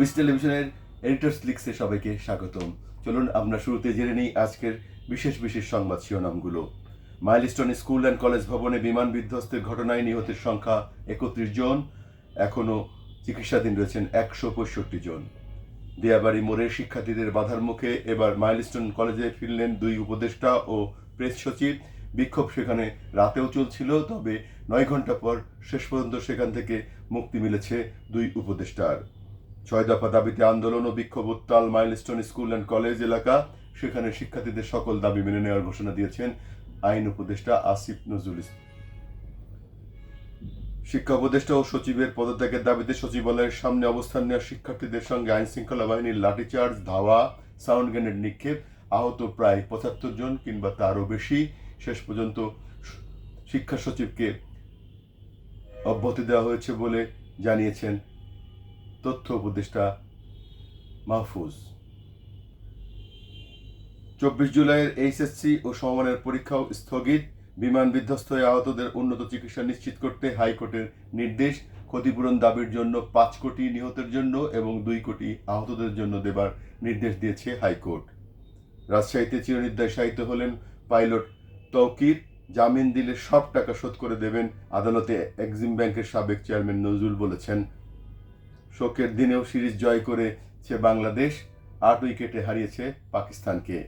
বিস টেলিভিশনের এডিটর্স লিক্সে সবাইকে স্বাগতম। চলুন আমরা শুরুতে জেনে নিই আজকের বিশেষ বিশেষ সংবাদ শিরোনামগুলো। মাইলস্টোন স্কুল অ্যান্ড কলেজ ভবনে বিমান বিধ্বস্তের ঘটনায় নিহতের সংখ্যা একত্রিশ জন। এখনও চিকিৎসাধীন রয়েছেন একশো পঁয়ষট্টি জন। দিয়াবাড়ি মোড়ের শিক্ষার্থীদের বাধার মুখে এবার মাইলস্টোন কলেজে ফিরলেন দুই উপদেষ্টা ও প্রেস সচিব। বিক্ষোভ সেখানে রাতেও চলছিল, তবে নয় ঘণ্টা পর শেষ পর্যন্ত সেখান থেকে মুক্তি মিলেছে দুই উপদেষ্টার। ছয় দফা দাবিতে আন্দোলন ও বিক্ষোভ উত্তাল মাইলস্টোন স্কুল অ্যান্ড কলেজ এলাকা। সেখানে শিক্ষার্থীদের সকল দাবি মেনে নেওয়ার ঘোষণা দিয়েছেন আইন উপদেষ্টা আসিফ নজরুল ইসলাম। শিক্ষা উপদেষ্টা ও সচিবের পদত্যাগের দাবিতে সচিবালয়ের সামনে অবস্থান নেওয়া শিক্ষার্থীদের সঙ্গে আইন শৃঙ্খলা বাহিনীর লাঠিচার্জ, ধাওয়া, সাউন্ড গ্রেনেড নিক্ষেপ, আহত প্রায় পঁচাত্তর জন কিংবা তারও বেশি। শেষ পর্যন্ত শিক্ষা সচিবকে অব্যাহতি দেওয়া হয়েছে বলে জানিয়েছেন তথ্য উপদেষ্টা মাহফুজ। চব্বিশ জুলাইয়ের এইচএসসি ও সমমানের পরীক্ষাও স্থগিত। বিমান বিধ্বস্ত হয়ে আহতদের উন্নত চিকিৎসা নিশ্চিত করতে হাইকোর্টের নির্দেশ। ক্ষতিপূরণ দাবির জন্য পাঁচ কোটি নিহতের জন্য এবং দুই কোটি আহতদের জন্য দেবার নির্দেশ দিয়েছে হাইকোর্ট। রাজশাহীতে চিরনির্দায় শায়িত হলেন পাইলট তৌকির জামিন দিলে সব টাকা শোধ করে দেবেন আদালতে এক্সিম ব্যাংকের সাবেক চেয়ারম্যান নজরুল বলেছেন। শোকের দিনেও সিরিজ জয় করেছে বাংলাদেশ। আট উইকেটে হারিয়েছে পাকিস্তানকে।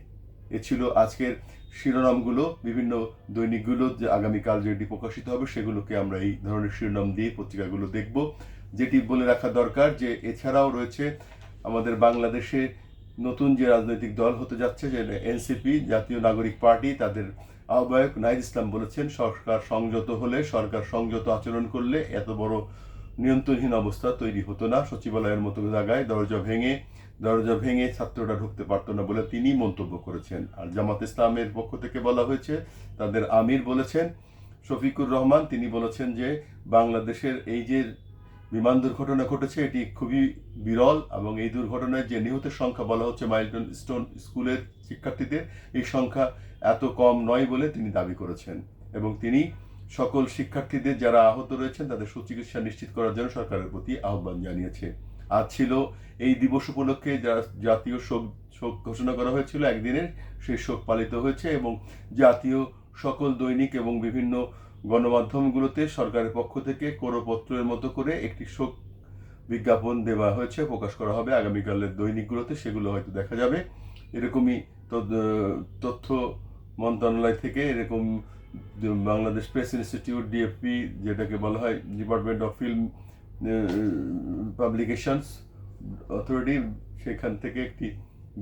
এ ছিল আজকের শিরোনামগুলো, বিভিন্ন দৈনিকগুলো যে আগামীকাল যেটি প্রকাশিত হবে সেগুলোকে আমরা এই ধরনের শিরোনাম দিয়ে পত্রিকাগুলো দেখব। যেটি বলে রাখা দরকার যে এছাড়াও রয়েছে আমাদের বাংলাদেশে নতুন যে রাজনৈতিক দল হতে যাচ্ছে, যে এনসিপি, জাতীয় নাগরিক পার্টি, তাদের আহ্বায়ক নাহিদ ইসলাম বলেছেন, সরকার সংযত হলে, সরকার সংযত আচরণ করলে এত বড় নিয়ন্ত্রণহীন অবস্থা তৈরি হতো না। সচিবালয়ের মতো জায়গায় দরজা ভেঙে দরজা ভেঙে ছাত্ররা ঢুকতে পারতো না বলে তিনি মন্তব্য করেছেন। আর জামাত ইসলামের পক্ষ থেকে বলা হয়েছে, তাদের আমির বলেছেন, শফিকুর রহমান তিনি বলেছেন যে, বাংলাদেশের এই যে বিমান দুর্ঘটনা ঘটেছে, এটি খুবই বিরল এবং এই দুর্ঘটনায় যে নিহতের সংখ্যা বলা হচ্ছে মাইলটন স্টোন স্কুলের শিক্ষার্থীদের, এই সংখ্যা এত কম নয় বলে তিনি দাবি করেছেন। এবং তিনি সকল শিক্ষার্থীদের যারা আহত রয়েছেন, তাদের সুচিকিৎসা নিশ্চিত করার জন্য সরকারের প্রতি আহ্বান জানিয়েছে। আজ ছিল এই দিবস উপলক্ষে জাতীয় শোক শোক ঘোষণা করা হয়েছিল একদিনের সেই শোক পালিত হয়েছে এবং জাতীয় সকল দৈনিক এবং বিভিন্ন গণমাধ্যমগুলোতে সরকারের পক্ষ থেকে করপত্রের মতো করে একটি শোক বিজ্ঞাপন দেওয়া হয়েছে, প্রকাশ করা হবে। আগামীকালের দৈনিকগুলোতে সেগুলো হয়তো দেখা যাবে। এরকমই তথ্য মন্ত্রণালয় থেকে এরকম বাংলাদেশ প্রেস ইনস্টিটিউট ডিএফপি যেটাকে বলা হয় department of film publications authority সেখান থেকে একটি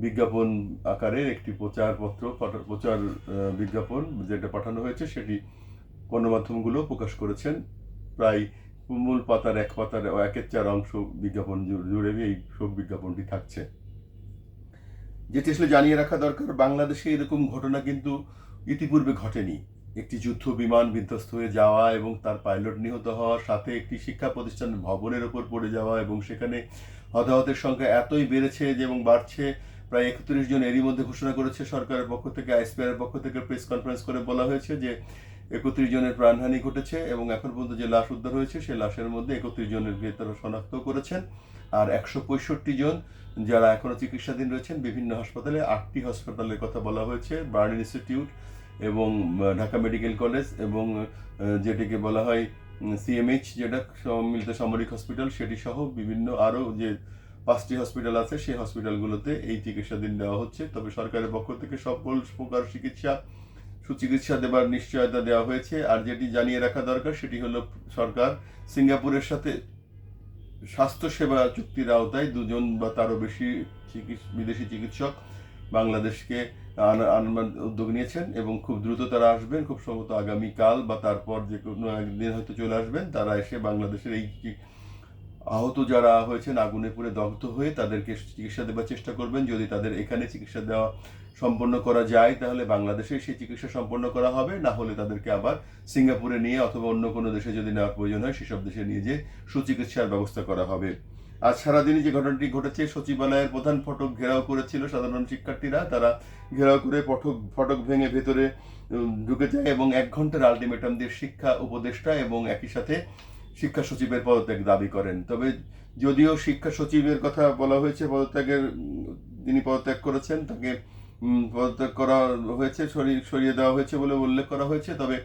বিজ্ঞাপন আকারের একটি প্রচারপত্র, প্রচার বিজ্ঞাপন যেটা পাঠানো হয়েছে, সেটি গণমাধ্যমগুলো প্রকাশ করেছেন। প্রায় মূল পাতার এক পাতার একের চার অংশ বিজ্ঞাপন জুড়ে এই শোক বিজ্ঞাপনটি থাকছে। যেটি আসলে জানিয়ে রাখা দরকার, বাংলাদেশে এরকম ঘটনা কিন্তু ইতিপূর্বে ঘটেনি। একটি যুদ্ধ বিমান বিধ্বস্ত হয়ে যাওয়া এবং তার পাইলট নিহত হওয়ার সাথে একটি শিক্ষা প্রতিষ্ঠান ভবনের ওপর পড়ে যাওয়া এবং সেখানে হতাহতের সংখ্যা এতই বেড়েছে যে এবং বাড়ছে। প্রায় একত্রিশ জন এরই মধ্যে ঘোষণা করেছে সরকারের পক্ষ থেকে আইসপিআর পক্ষ থেকে প্রেস কনফারেন্স করে বলা হয়েছে যে একত্রিশ জনের প্রাণহানি ঘটেছে এবং এখন পর্যন্ত যে লাশ উদ্ধার হয়েছে, সেই লাশের মধ্যে একত্রিশ জনের তারা শনাক্ত করেছেন। আর একশো পঁয়ষট্টি জন যারা এখনও চিকিৎসাধীন রয়েছেন, বিভিন্ন হাসপাতালে আটটি হাসপাতালের কথা বলা হয়েছে। বার্ন ইনস্টিটিউট এবং ঢাকা মেডিকেল কলেজ এবং যেটিকে বলা হয় সিএমএইচ যেটা সম্মিলিত সামরিক হসপিটাল, সেটি সহ বিভিন্ন আরও যে পাঁচটি হসপিটাল আছে, সেই হসপিটালগুলোতে এই চিকিৎসাধীন দেওয়া হচ্ছে। তবে সরকারের পক্ষ থেকে সকল প্রকার চিকিৎসা, সুচিকিৎসা দেবার নিশ্চয়তা দেওয়া হয়েছে। আর যেটি জানিয়ে রাখা দরকার, সেটি হলো সরকার সিঙ্গাপুরের সাথে স্বাস্থ্যসেবা চুক্তির আওতায় দুজন বা তারও বেশি চিকিৎস- বিদেশি চিকিৎসক বাংলাদেশকে আন- আনবার উদ্যোগ নিয়েছেন এবং খুব দ্রুত তারা আসবেন, খুব সম্ভবত আগামীকাল বা তারপর যে কোনো একদিন হয়তো চলে আসবেন, তারা এসে বাংলাদেশের এই আহত যারা হয়েছেন আগুনে পুড়ে দগ্ধ হয়ে তাদেরকে চিকিৎসা দেওয়ার চেষ্টা করবেন। যদি তাদের এখানে চিকিৎসা দেওয়া সম্পন্ন করা যায়, তাহলে বাংলাদেশে সেই চিকিৎসা সম্পন্ন করা হবে। না হলে তাদেরকে আবার সিঙ্গাপুরে নিয়ে অথবা অন্য কোনো দেশে যদি নেওয়ার প্রয়োজন হয়, সেসব দেশে নিয়ে যে সুচিকিৎসার ব্যবস্থা করা হবে। আজ সারাদিনই যে ঘটনাটি ঘটেছে, সচিবালয়ের প্রধান ফটক ঘেরাও করেছিল সাধারণ শিক্ষার্থীরা। তারা ঘেরাও করে ফটক ফটক ভেঙে ভেতরে ঢুকে যায় এবং এক ঘণ্টার আলটিমেটাম দিয়ে শিক্ষা উপদেষ্টা এবং একই সাথে শিক্ষা সচিবের পদত্যাগ দাবি করেন। তবে যদিও শিক্ষা সচিবের কথা বলা হয়েছে, পদত্যাগের, তিনি পদত্যাগ করেছেন, তাকে পদত্যাগ করা হয়েছে, সরিয়ে সরিয়ে দেওয়া হয়েছে বলে উল্লেখ করা হয়েছে। তবে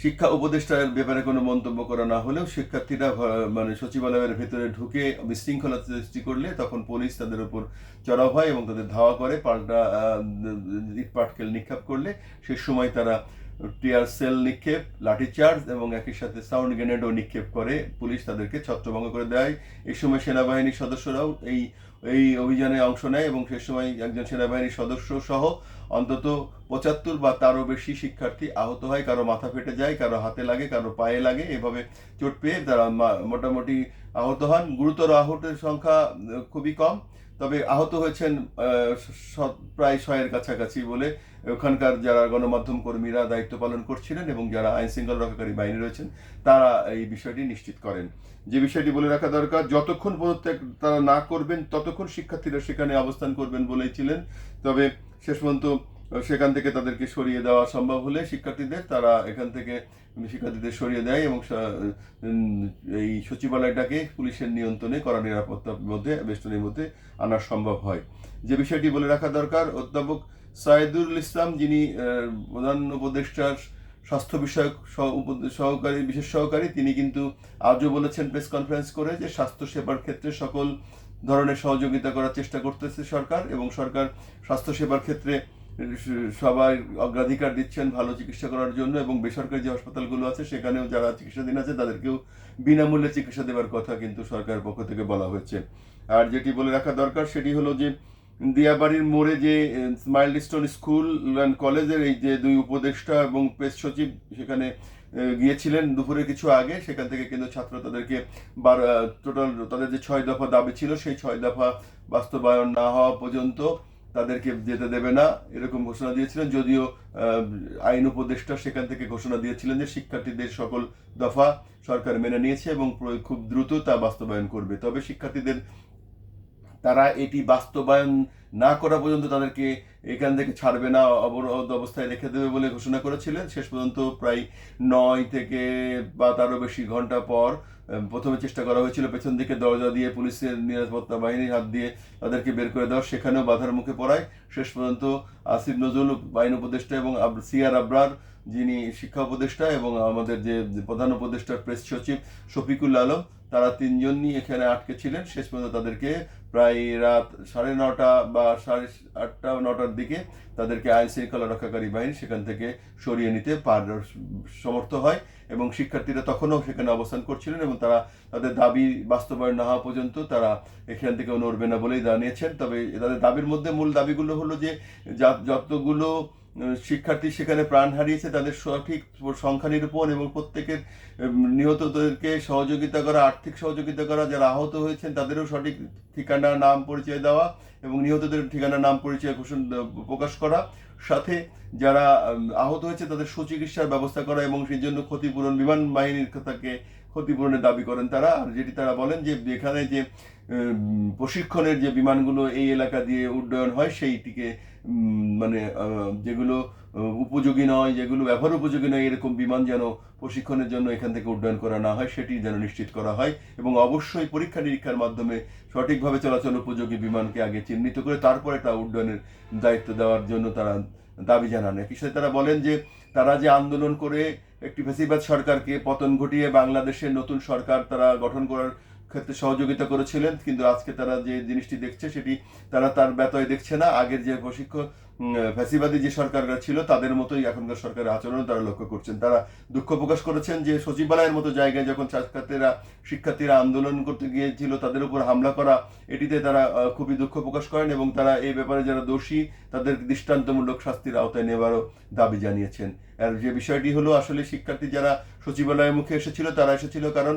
শিক্ষা উপদেষ্টার ব্যাপারে কোনো মন্তব্য করা না হলেও শিক্ষার্থীরা মানে সচিবালয়ের ভেতরে ঢুকে বিশৃঙ্খলা সৃষ্টি করলে তখন পুলিশ তাদের উপর চড়াও হয় এবং তাদের ধাওয়া করে পাল্টা আহ, ইট পাটকেল নিক্ষেপ করলে সে সময় তারা টিয়ার সেল নিক্ষেপ লাঠিচার্জ এবং একই সাথে সাউন্ড গ্রেনেডও নিক্ষেপ করে। পুলিশ তাদেরকে ছত্রভঙ্গ করে দেয়। এই সময় সেনাবাহিনীর সদস্যরাও এই এই অভিযানে অংশ নেয় এবং সে সময় একজন সেনাবাহিনীর সদস্য সহ অন্তত পঁচাত্তর বা তারও বেশি শিক্ষার্থী আহত হয়। কারও মাথা ফেটে যায়, কারও হাতে লাগে, কারও পায়ে লাগে। এভাবে চোট পেয়ে তারা মোটামুটি আহত হন। গুরুতর আহতের সংখ্যা খুবই কম। তবে আহত হয়েছেন প্রায় ছয়ের কাছাকাছি বলে ওখানকার যারা গণমাধ্যম কর্মীরা দায়িত্ব পালন করছিলেন এবং যারা আইন শৃঙ্খলা রক্ষাকারী বাহিনী রয়েছেন, তারা এই বিষয়টি নিশ্চিত করেন। যে বিষয়টি বলে রাখা দরকার, যতক্ষণ পদত্যাগ তারা না করবেন, ততক্ষণ শিক্ষার্থীরা সেখানে অবস্থান করবেন বলেছিলেন তবে শেষ পর্যন্ত সেখান থেকে তাদেরকে সরিয়ে দেওয়া সম্ভব হলে শিক্ষার্থীদের তারা এখান থেকে শিক্ষার্থীদের সরিয়ে দেয় এবং এই সচিবালয়টাকে পুলিশের নিয়ন্ত্রণে কড়া নিরাপত্তার মধ্যে, বেষ্টনীর মধ্যে আনা সম্ভব হয়। যে বিষয়টি বলে রাখা দরকার, অধ্যাপক সাইদুল ইসলাম যিনি প্রধান উপদেষ্টার স্বাস্থ্য বিষয়ক সহ- সহকারী, বিশেষ সহকারী, তিনি কিন্তু আজও বলেছেন প্রেস কনফারেন্স করে যে স্বাস্থ্য সেবার ক্ষেত্রে সকল ধরনের সহযোগিতা করার চেষ্টা করতেছে সরকার এবং সরকার স্বাস্থ্য সেবার ক্ষেত্রে সবাই অগ্রাধিকার দিচ্ছেন ভালো চিকিৎসা করার জন্য এবং বেসরকারি যে হাসপাতালগুলো আছে সেখানেও যারা চিকিৎসাধীন আছে তাদেরকেও বিনামূল্যে চিকিৎসা দেওয়ার কথা কিন্তু সরকারের পক্ষ থেকে বলা হয়েছে। আর যেটি বলে রাখা দরকার সেটি হলো যে দিয়াবাড়ির মোড়ে যে স্মাইল স্টোন স্কুল অ্যান্ড কলেজের এই যে দুই উপদেষ্টা এবং প্রেস সচিব সেখানে গিয়েছিলেন দুপুরে কিছু আগে, সেখান থেকে কিন্তু ছাত্র তাদেরকে টোটাল তাদের যে ছয় দফা দাবি ছিল, সেই ছয় দফা বাস্তবায়ন না হওয়া পর্যন্ত তাদেরকে যেতে দেবে না, এরকম ঘোষণা দিয়েছিলেন। যদিও আইন উপদেষ্টা সেখান থেকে ঘোষণা দিয়েছিলেন যে শিক্ষার্থীদের সকল দফা সরকার মেনে নিয়েছে এবং খুব দ্রুত তা বাস্তবায়ন করবে। তবে শিক্ষার্থীদের, তারা এটি বাস্তবায়ন না করা পর্যন্ত তাদেরকে এখান থেকে ছাড়বে না, অবরোধ অবস্থায় রেখে দেবে বলে ঘোষণা করেছিলেন। শেষ পর্যন্ত প্রায় নয় থেকে বা তারও বেশি ঘণ্টা পর প্রথমে চেষ্টা করা হয়েছিল পেছন দিকে দরজা দিয়ে পুলিশের নিরাপত্তা বাহিনীর হাত দিয়ে তাদেরকে বের করে দেওয়া। সেখানেও বাধার মুখে পড়ায়। শেষ পর্যন্ত আসিফ নজরুল আইন উপদেষ্টা এবং সিয়ার আবরার যিনি শিক্ষা উপদেষ্টা এবং আমাদের যে প্রধান উপদেষ্টা প্রেস সচিব শফিকুল আলম, তারা তিনজনই এখানে আটকে ছিলেন। শেষ পর্যন্ত তাদেরকে প্রায় রাত সাড়ে নটা বা সাড়ে আটটা, নটার দিকে তাদেরকে আইন শৃঙ্খলা রক্ষাকারী বাহিনী সেখান থেকে সরিয়ে নিতে পার সমর্থ হয় এবং শিক্ষার্থীরা তখনও সেখানে অবস্থান করছিলেন এবং তারা তাদের দাবি বাস্তবায়ন না হওয়া পর্যন্ত তারা এখান থেকে নড়বে না বলেই জানিয়েছেন। তবে তাদের দাবির মধ্যে মূল দাবিগুলো হলো যে যতগুলো শিক্ষার্থী সেখানে প্রাণ হারিয়েছে, তাদের সঠিক সংখ্যা নিরূপণ এবং প্রত্যেকের নিহতদেরকে সহযোগিতা করা, আর্থিক সহযোগিতা করা, যারা আহত হয়েছেন তাদেরও সঠিক ঠিকানা নাম পরিচয় দেওয়া এবং নিহতদের ঠিকানা নাম পরিচয় ঘোষণা প্রকাশ করা। সাথে যারা আহত হয়েছে তাদের সুচিকিৎসার ব্যবস্থা করা এবং সেই জন্য ক্ষতিপূরণ, বিমান বাহিনীর তাকে ক্ষতিপূরণের দাবি করেন তারা। আর যেটি তারা বলেন যে, এখানে যে প্রশিক্ষণের যে বিমানগুলো এই এলাকা দিয়ে উড্ডয়ন হয়, সেইটিকে মানে যেগুলো উপযোগী নয়, যেগুলো ব্যবহার উপযোগী নয়, এরকম বিমান যেন প্রশিক্ষণের জন্য এখান থেকে উড্ডয়ন করা না হয়, সেটি যেন নিশ্চিত করা হয় এবং অবশ্যই পরীক্ষা নিরীক্ষার মাধ্যমে সঠিকভাবে চলাচল উপযোগী বিমানকে আগে চিহ্নিত করে তারপরে তা উড্ডয়নের দায়িত্ব দেওয়ার জন্য তারা দাবি জানান। একই সাথে তারা বলেন যে, তারা যে আন্দোলন করে একটি ফেসিবাদ সরকারকে পতন ঘটিয়ে বাংলাদেশের নতুন সরকার তারা গঠন করার ক্ষেত্রে সহযোগিতা করেছিলেন, কিন্তু আজকে তারা যে জিনিসটি দেখছে সেটি তারা তার ব্যতয় দেখছে না। আগের যে প্রশিক্ষণ ফ্যাসিবাদী যে সরকাররা ছিল, তাদের মতোই এখনকার সরকারের আচরণ তারা লক্ষ্য করছেন। তারা দুঃখ প্রকাশ করেছেন যে সচিবালয়ের মতো জায়গায় যখন ছাত্রীরা শিক্ষার্থীরা আন্দোলন করতে গিয়েছিল, তাদের উপর হামলা করা, এটিতে তারা খুবই দুঃখ প্রকাশ করেন এবং তারা এই ব্যাপারে যারা দোষী, তাদের দৃষ্টান্তমূলক শাস্তির আওতায় নেওয়ারও দাবি জানিয়েছেন। আর যে বিষয়টি হলো, আসলে শিক্ষার্থী যারা সচিবালয়ের মুখে এসেছিল, তারা এসেছিল কারণ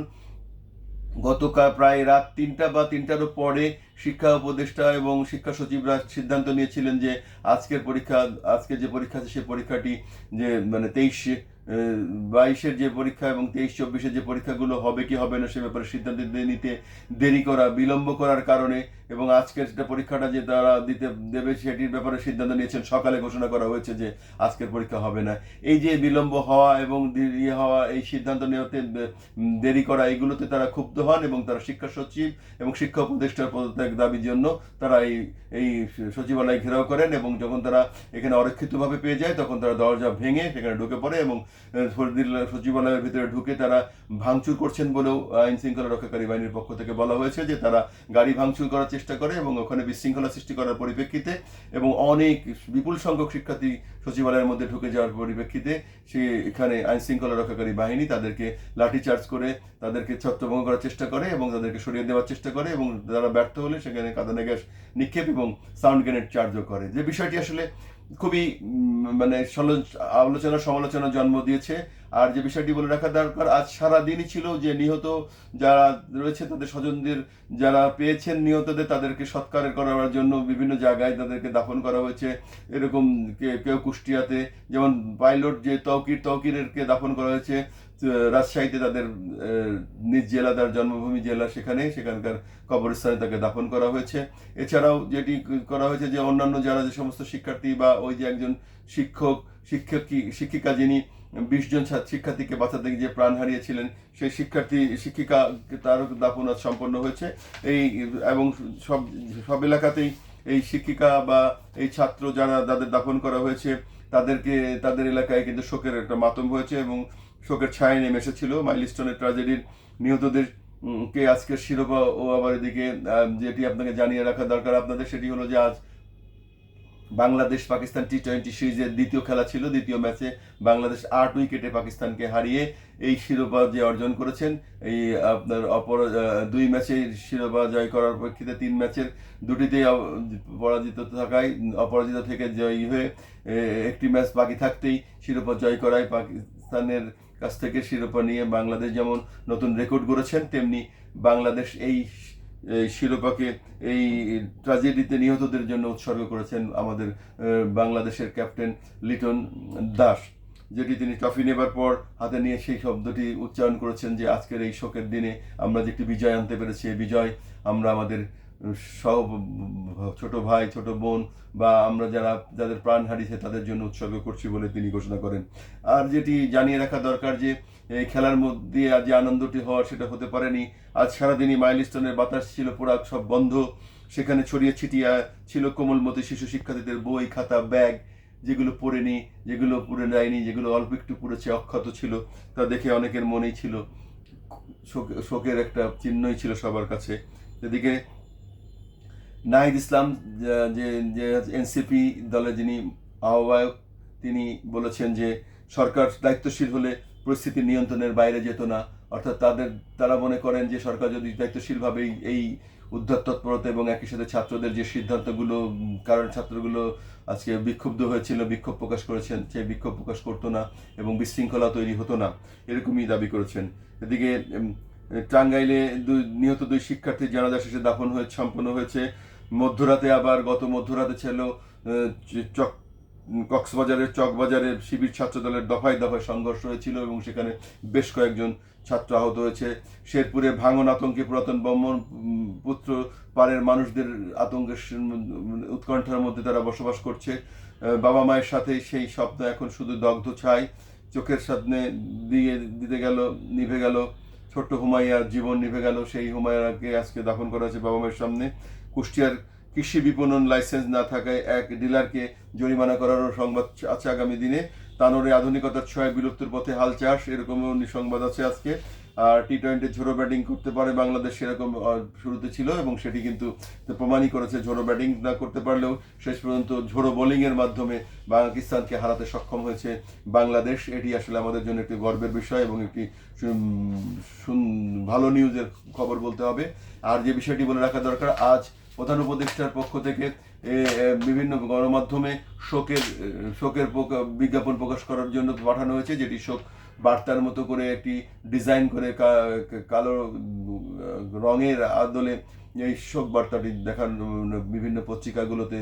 গতকাল প্রায় রাত তিনটা বা তিনটারও পরে শিক্ষা উপদেষ্টা এবং শিক্ষা সচিবরা সিদ্ধান্ত নিয়েছিলেন যে আজকের পরীক্ষা আজকে যে পরীক্ষা আছে সে পরীক্ষাটি যে মানে তেইশ বাইশের যে পরীক্ষা এবং তেইশ চব্বিশের যে পরীক্ষাগুলো হবে কি হবে না সে ব্যাপারে সিদ্ধান্ত নিতে দেরি করা, বিলম্ব করার কারণে এবং আজকের যেটা পরীক্ষাটা যে তারা দিতে দেবে সেটির ব্যাপারে সিদ্ধান্ত নিয়েছেন, সকালে ঘোষণা করা হয়েছে যে আজকের পরীক্ষা হবে না। এই যে বিলম্ব হওয়া এবং ইয়ে হওয়া, এই সিদ্ধান্ত নেওয়াতে দেরি করা, এগুলোতে তারা ক্ষুব্ধ হন এবং তারা শিক্ষা সচিব এবং শিক্ষা উপদেষ্টার পদত্যাগ দাবির জন্য তারা এই এই সচিবালয় ঘেরাও করেন এবং যখন তারা এখানে অরক্ষিতভাবে পেয়ে যায়, তখন তারা দরজা ভেঙে সেখানে ঢুকে পড়ে এবং সচিবালয়ের ভিতরে ঢুকে তারা ভাঙচুর করছেন বলেও আইন শৃঙ্খলা রক্ষাকারী বাহিনীর পক্ষ থেকে বলা হয়েছে যে তারা গাড়ি ভাঙচুর করার চেষ্টা করে এবং ওখানে বিশৃঙ্খলা সৃষ্টি করার পরিপ্রেক্ষিতে এবং অনেক বিপুল সংখ্যক শিক্ষার্থী সচিবালয়ের মধ্যে ঢুকে যাওয়ার পরিপ্রেক্ষিতে সে এখানে আইন শৃঙ্খলা রক্ষাকারী বাহিনী তাদেরকে লাঠিচার্জ করে, তাদেরকে ছত্রভঙ্গ করার চেষ্টা করে এবং তাদেরকে সরিয়ে দেওয়ার চেষ্টা করে এবং তারা ব্যর্থ হলে সেখানে কাঁদানে গ্যাস নিক্ষেপ এবং সাউন্ড গ্রেনেড চার্জও করে। যে বিষয়টি আসলে খুবই মানে আলোচনা সমালোচনা জন্ম দিয়েছে। আর যে বিষয়টি বলে রাখা দরকার, আজ সারাদিনই ছিল যে নিহত যারা রয়েছে, তাদের স্বজনদের যারা পেয়েছেন নিহতদের, তাদেরকে সৎকার করার জন্য বিভিন্ন জায়গায় তাদেরকে দাফন করা হয়েছে। এরকম কেউ কুষ্টিয়াতে, যেমন পাইলট যে তৌকির তৌকিরেরকে দাফন করা হয়েছে। রাজশাহীতে তাদের নিজ জেলা, তার জন্মভূমি জেলা সেখানে, সেখানকার কবরস্থানে তাকে দাফন করা হয়েছে। এছাড়াও যেটি করা হয়েছে যে অন্যান্য যারা যে সমস্ত শিক্ষার্থী বা ওই যে একজন শিক্ষক, শিক্ষকী শিক্ষিকা যিনি বিশ জন শিক্ষার্থীকে বাঁচাতে গিয়ে প্রাণ হারিয়েছিলেন, সেই শিক্ষার্থী, শিক্ষিকা তার দাফন আজ সম্পন্ন হয়েছে। এই, এবং সব সব এলাকাতেই এই শিক্ষিকা বা এই ছাত্র যারা তাদের দাফন করা হয়েছে, তাদেরকে, তাদের এলাকায় কিন্তু শোকের একটা মাতম হয়েছে এবং শোকের ছায়া নেমে এসেছিল। মাইলস্টোনের ট্র্যাজেডির নিহতদের কে আজকের শিরোপা ও আবার এদিকে যেটি আপনাকে জানিয়ে রাখা দরকার আপনাদের, সেটি হলো যে আজ বাংলাদেশ পাকিস্তান টি টোয়েন্টি সিরিজের দ্বিতীয় খেলা ছিল। দ্বিতীয় ম্যাচে বাংলাদেশ আট উইকেটে পাকিস্তানকে হারিয়ে এই শিরোপা যে অর্জন করেছেন, এই আপনার অপর দুই ম্যাচে শিরোপা জয় করার প্রেক্ষিতে তিন ম্যাচের দুটিতেই পরাজিত থাকায়, অপরাজিত থেকে জয়ী হয়ে একটি ম্যাচ বাকি থাকতেই শিরোপা জয় করায় পাকিস্তানের কাছ থেকে শিরোপা নিয়ে বাংলাদেশ যেমন নতুন রেকর্ড গড়েছেন, তেমনি বাংলাদেশ এই শিরোপাকে, এই ট্র্যাজেডিতে নিহতদের জন্য উৎসর্গ করেছেন আমাদের বাংলাদেশের ক্যাপ্টেন লিটন দাস, যেটি তিনি ট্রফি নেবার পর হাতে নিয়ে সেই শব্দটি উচ্চারণ করেছেন যে, আজকের এই শোকের দিনে আমরা যে একটি বিজয় আনতে পেরেছি, এই বিজয় আমরা আমাদের সহ ছোট ভাই, ছোট বোন বা আমরা যারা, যাদের প্রাণ হারিয়েছে তাদের জন্য উৎসর্গ করছি বলে তিনি ঘোষণা করেন। আর যেটি জানিয়ে রাখা দরকার যে, এই খেলার মধ্যে যে আনন্দটি হওয়ার সেটা হতে পারেনি। আজ সারাদিনই মাইলস্টোনের বাতাস ছিল পুরা সব বন্ধ। সেখানে ছড়িয়ে ছিটিয়ে ছিল কোমলমতি শিশু শিক্ষার্থীদের বই, খাতা, ব্যাগ, যেগুলো পড়েনি, যেগুলো পুড়ে নেয়নি, যেগুলো অল্প একটু পুড়েছে, অক্ষত ছিল, তা দেখে অনেকের মনেই ছিল, শোক- শোকের একটা চিহ্নই ছিল সবার কাছে। এদিকে নাহিদ ইসলাম, যে- যে এনসিপি দলের যিনি আহ্বায়ক, তিনি বলেছেন যে সরকার দায়িত্বশীল হলে পরিস্থিতি নিয়ন্ত্রণের বাইরে যেত না। অর্থাৎ তাদের, তারা মনে করেন যে সরকার যদি দায়িত্বশীলভাবে এই- উদ্ধার তৎপরতা এবং একই সাথে ছাত্রদের যে সিদ্ধান্তগুলো, কারণ ছাত্রগুলো আজকে বিক্ষুব্ধ হয়েছিল, বিক্ষোভ প্রকাশ করেছেন সেই বিক্ষোভ প্রকাশ করতো না এবং বিশৃঙ্খলা তৈরি হতো না, এরকমই দাবি করেছেন। এদিকে টাঙ্গাইলে দুই, নিহত দুই শিক্ষার্থীর জানাজা শেষে দাফন হয়ে, সম্পন্ন হয়েছে। মধ্যরাতে আবার গত মধ্যরাতে ছিল চক, কক্সবাজারের চকবাজারে শিবির ছাত্র দলের দফায় দফায় সংঘর্ষ হয়েছিল এবং সেখানে বেশ কয়েকজন ছাত্র আহত হয়েছে। শেরপুরে ভাঙন আতঙ্কে পুরাতন ব্রহ্মণ পুত্র পাড়ের মানুষদের আতঙ্কের উৎকণ্ঠার মধ্যে তারা বসবাস করছে। বাবা মায়ের সাথে সেই স্বপ্ন এখন শুধু দগ্ধ ছাই। চোখের সামনে দিয়ে দিতে গেল, নিভে গেল। ছোট্ট হুমাইয়ার জীবন নিভে গেল। সেই হুমাইয়াকে আজকে দাফন করা হয়েছে বাবা মায়ের সামনে। কুষ্টিয়ার কৃষি বিপণন লাইসেন্স না থাকায় এক ডিলারকে জরিমানা করারও সংবাদ আছে আগামী দিনে। তানোরে আধুনিকতার ছয় বিলুপ্তির পথে হাল চাষ, এরকমও সংবাদ আছে আজকে। আর টি টোয়েন্টি ঝোড়ো ব্যাটিং করতে পারে বাংলাদেশ সেরকম শুরুতে ছিল এবং সেটি কিন্তু প্রমাণই করেছে ঝোড়ো ব্যাটিং না করতে পারলেও শেষ পর্যন্ত ঝোড়ো বোলিংয়ের মাধ্যমে পাকিস্তানকে হারাতে সক্ষম হয়েছে বাংলাদেশ। এটি আসলে আমাদের জন্য একটি গর্বের বিষয় এবং একটি ভালো নিউজের খবর বলতে হবে। আর যে বিষয়টি বলে রাখা দরকার, আজ প্রধান উপদেষ্টার পক্ষ থেকে বিভিন্ন গণমাধ্যমে শোকের শোকের বিজ্ঞাপন প্রকাশ করার জন্য পাঠানো হয়েছে, যেটি শোক বার্তার মতো করে একটি ডিজাইন করে কালো রঙের আদলে এই শোক বার্তাটি দেখান, বিভিন্ন পত্রিকাগুলোতে,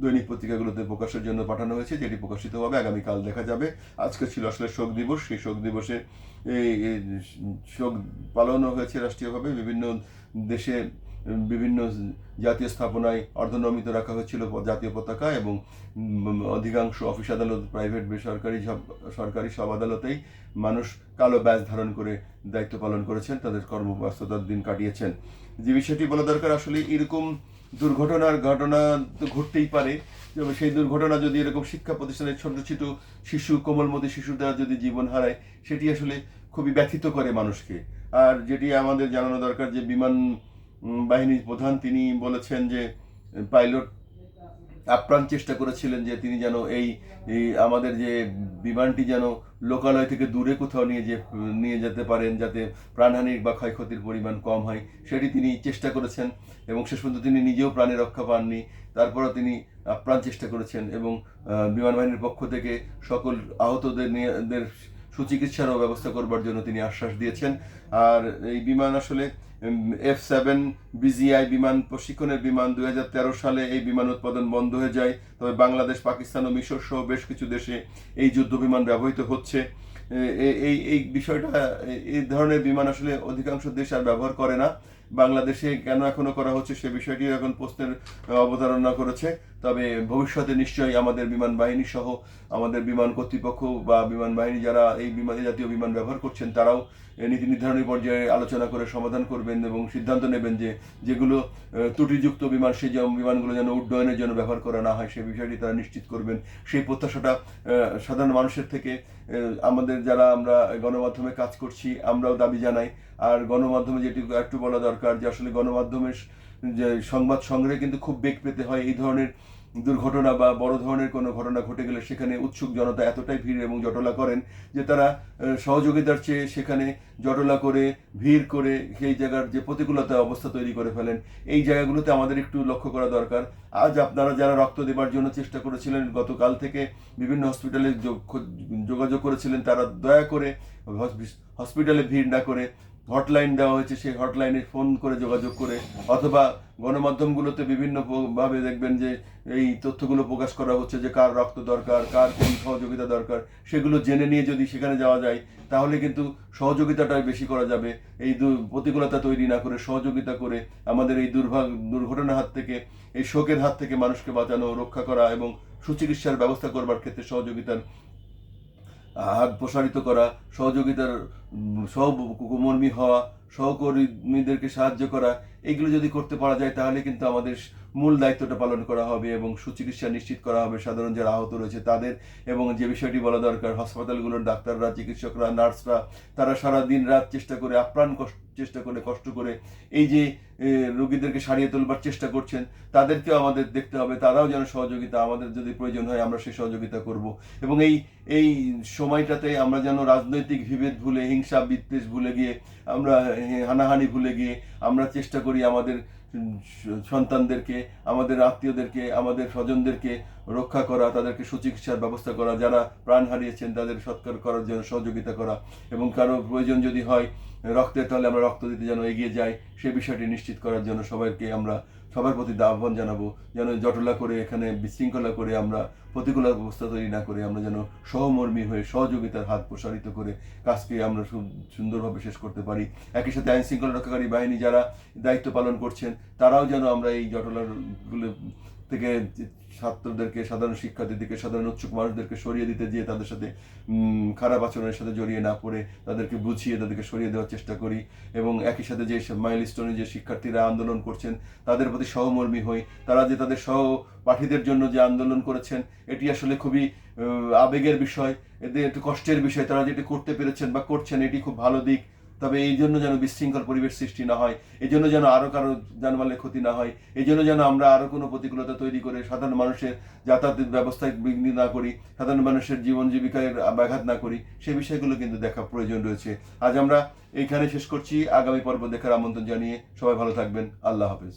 দৈনিক পত্রিকাগুলোতে প্রকাশের জন্য পাঠানো হয়েছে, যেটি প্রকাশিত হবে, আগামীকাল দেখা যাবে। আজকে ছিল আসলে শোক দিবস, সেই শোক দিবসে এই, শোক পালনও হয়েছে রাষ্ট্রীয়ভাবে। বিভিন্ন দেশে বিভিন্ন জাতীয় স্থাপনায় অর্ধনমিত রাখা হয়েছিল জাতীয় পতাকা এবং অধিকাংশ অফিস আদালত, প্রাইভেট বেসরকারি সব, সরকারি সব আদালতেই মানুষ কালো ব্যাজ ধারণ করে দায়িত্ব পালন করেছেন, তাদের কর্মব্যস্ততার দিন কাটিয়েছেন। যে বিষয়টি বলা দরকার, আসলে এরকম দুর্ঘটনার ঘটনা তো ঘটতেই পারে, তবে সেই দুর্ঘটনা যদি এরকম শিক্ষা প্রতিষ্ঠানের ছোট ছোট শিশু কোমলমতি শিশুরা যদি জীবন হারায়, সেটি আসলে খুবই ব্যথিত করে মানুষকে। আর যেটি আমাদের জানানো দরকার যে বিমান বাহিনীর প্রধান তিনি বলেছেন যে, পাইলট আপ্রাণ চেষ্টা করেছিলেন যে তিনি যেন এই আমাদের যে বিমানটি যেন লোকালয় থেকে দূরে কোথাও নিয়ে যে, নিয়ে যেতে পারেন, যাতে প্রাণহানির বা ক্ষয়ক্ষতির পরিমাণ কম হয়, সেটি তিনি চেষ্টা করেছেন এবং শেষ পর্যন্ত তিনি নিজেও প্রাণে রক্ষা পাননি। তারপরও তিনি আপ্রাণ চেষ্টা করেছেন এবং বিমান বাহিনীর পক্ষ থেকে সকল আহতদের নিয়ে সুচিকিৎসারও ব্যবস্থা করবার জন্য তিনি আশ্বাস দিয়েছেন। আর এই বিমান আসলে এফ সেভেন বিজিআই বিমান প্রশিক্ষণের বিমান দুই হাজার তেরো সালে এই বিমান উৎপাদন বন্ধ হয়ে যায়। তবে বাংলাদেশ, পাকিস্তান ও মিশর সহ বেশ কিছু দেশে এই যুদ্ধ বিমান ব্যবহৃত হচ্ছে। এই এই বিষয়টা এই ধরনের বিমান আসলে অধিকাংশ দেশ আর ব্যবহার করে না। বাংলাদেশে কেন এখনও করা হচ্ছে সে বিষয়টি এখন প্রশ্নের অবতারণা করেছে। তবে ভবিষ্যতে নিশ্চয়ই আমাদের বিমান বাহিনী সহ আমাদের বিমান কর্তৃপক্ষ বা বিমান বাহিনী যারা এই বিমান জাতীয় বিমান ব্যবহার করছেন, তারাও নীতি নির্ধারণী পর্যায়ে আলোচনা করে সমাধান করবেন এবং সিদ্ধান্ত নেবেন যে যেগুলো ত্রুটিযুক্ত বিমান সেই বিমানগুলো যেন উড্ডয়নের জন্য ব্যবহার করা না হয় সেই বিষয়টি তারা নিশ্চিত করবেন। সেই প্রত্যাশাটা সাধারণ মানুষের থেকে আমাদের যারা আমরা গণমাধ্যমে কাজ করছি, আমরাও দাবি জানাই। আর গণমাধ্যমে যেটি একটু বলা দরকার যে আসলে গণমাধ্যমের যে সংবাদ সংগ্রহে কিন্তু খুব বেগ পেতে হয় এই ধরনের দুর্ঘটনা বা বড় ধরনের কোনো ঘটনা ঘটে গেলে সেখানে উৎসুক জনতা এতটাই ভিড় এবং জটলা করেন যে তারা সহযোগিতার চেয়ে সেখানে জটলা করে, ভিড় করে সেই জায়গার যে প্রতিকূলতা অবস্থা তৈরি করে ফেলেন। এই জায়গাগুলোতে আমাদের একটু লক্ষ্য করা দরকার। আজ আপনারা যারা রক্ত দেবার জন্য চেষ্টা করেছিলেন, গতকাল থেকে বিভিন্ন হসপিটালে যোগ- যোগাযোগ করেছিলেন, তারা দয়া করে হসপিটালে ভিড় না করে হটলাইন দেওয়া হয়েছে, সেই হটলাইনে ফোন করে যোগাযোগ করে, অথবা গণমাধ্যমগুলোতে বিভিন্ন ভাবে দেখবেন যে এই তথ্যগুলো প্রকাশ করা হচ্ছে যে কার রক্ত দরকার, কার কোন সহযোগিতা দরকার, সেগুলো জেনে নিয়ে যদি সেখানে যাওয়া যায়, তাহলে কিন্তু সহযোগিতাটাই বেশি করা যাবে। এই দু- প্রতিকূলতা তৈরি না করে সহযোগিতা করে আমাদের এই দুর্ভাগ দুর্ঘটনার হাত থেকে, এই শোকের হাত থেকে মানুষকে বাঁচানো, রক্ষা করা এবং সুচিকিৎসার ব্যবস্থা করবার ক্ষেত্রে সহযোগিতার হাত প্রসারিত করা সহযোগিতার সহমর্মী হওয়া সহকর্মীদেরকে সাহায্য করা এগুলো যদি করতে পারা যায়, তাহলে কিন্তু আমাদের মূল দায়িত্বটা পালন করা হবে এবং সুচিকিৎসা নিশ্চিত করা হবে। সাধারণ যারা আহত রয়েছে তাদের এবং যে বিষয়টি বলা দরকার, হাসপাতালগুলোর ডাক্তাররা, চিকিৎসকরা, নার্সরা, তারা সারা দিন রাত চেষ্টা করে, আপ্রাণ চেষ্টা করে, কষ্ট করে এই যে রোগীদেরকে সারিয়ে তোলবার চেষ্টা করছেন, তাদেরকেও আমাদের দেখতে হবে। তারাও যেন সহযোগিতা, আমাদের যদি প্রয়োজন হয় আমরা সেই সহযোগিতা করব। এবং এই এই সময়টাতে আমরা যেন রাজনৈতিক বিভেদ ভুলে, হিংসা বিদ্বেষ ভুলে গিয়ে, আমরা হানাহানি ভুলে গিয়ে আমরা চেষ্টা করি আমাদের সন্তানদেরকে, আমাদের আত্মীয়দেরকে, আমাদের স্বজনদেরকে রক্ষা করা, তাদেরকে সুচিকিৎসার ব্যবস্থা করা, যারা প্রাণ হারিয়েছেন তাদের সৎকার করার জন্য সহযোগিতা করা এবং কারও প্রয়োজন যদি হয় রক্তের তাহলে আমরা রক্ত দিতে যেন এগিয়ে যাই, সে বিষয়টি নিশ্চিত করার জন্য সবাইকে আমরা সবার প্রতি আহ্বান জানাব, যেন জটলা করে এখানে বিশৃঙ্খলা করে আমরা প্রতিকূল অবস্থা তৈরি না করে আমরা যেন সহমর্মী হয়ে, সহযোগিতার হাত প্রসারিত করে কাজকে আমরা সুন্দরভাবে শেষ করতে পারি। একই সাথে আইন শৃঙ্খলা রক্ষাকারী বাহিনী যারা দায়িত্ব পালন করছেন, তারাও যেন আমরা এই জটলাগুলো থেকে ছাত্রদেরকে, সাধারণ শিক্ষার্থীদেরকে, সাধারণ উৎসুক মানুষদেরকে সরিয়ে দিতে গিয়ে তাদের সাথে খারাপ আচরণের সাথে জড়িয়ে না পড়ে তাদেরকে বুঝিয়ে তাদেরকে সরিয়ে দেওয়ার চেষ্টা করি এবং একই সাথে যে মাইল স্টোনে যে শিক্ষার্থীরা আন্দোলন করছেন, তাদের প্রতি সহমর্মী হই। তারা যে তাদের সহপাঠীদের জন্য যে আন্দোলন করেছেন, এটি আসলে খুবই আবেগের বিষয় এদের একটু কষ্টের বিষয়। তারা যেটি করতে পেরেছেন বা করছেন, এটি খুব ভালো দিক। তবে এই জন্য যেন বিশৃঙ্খল পরিবেশ সৃষ্টি না হয়, এই জন্য যেন আরও কারও জানমালের ক্ষতি না হয়, এই জন্য যেন আমরা আরও কোনো প্রতিকূলতা তৈরি করে সাধারণ মানুষের যাতায়াতের ব্যবস্থায় বিঘ্ন না করি, সাধারণ মানুষের জীবন জীবিকায় ব্যাঘাত না করি সেই বিষয়গুলো কিন্তু দেখা প্রয়োজন রয়েছে। আজ আমরা এইখানে শেষ করছি। আগামী পর্ব দেখার আমন্ত্রণ জানিয়ে সবাই ভালো থাকবেন। আল্লাহ হাফেজ।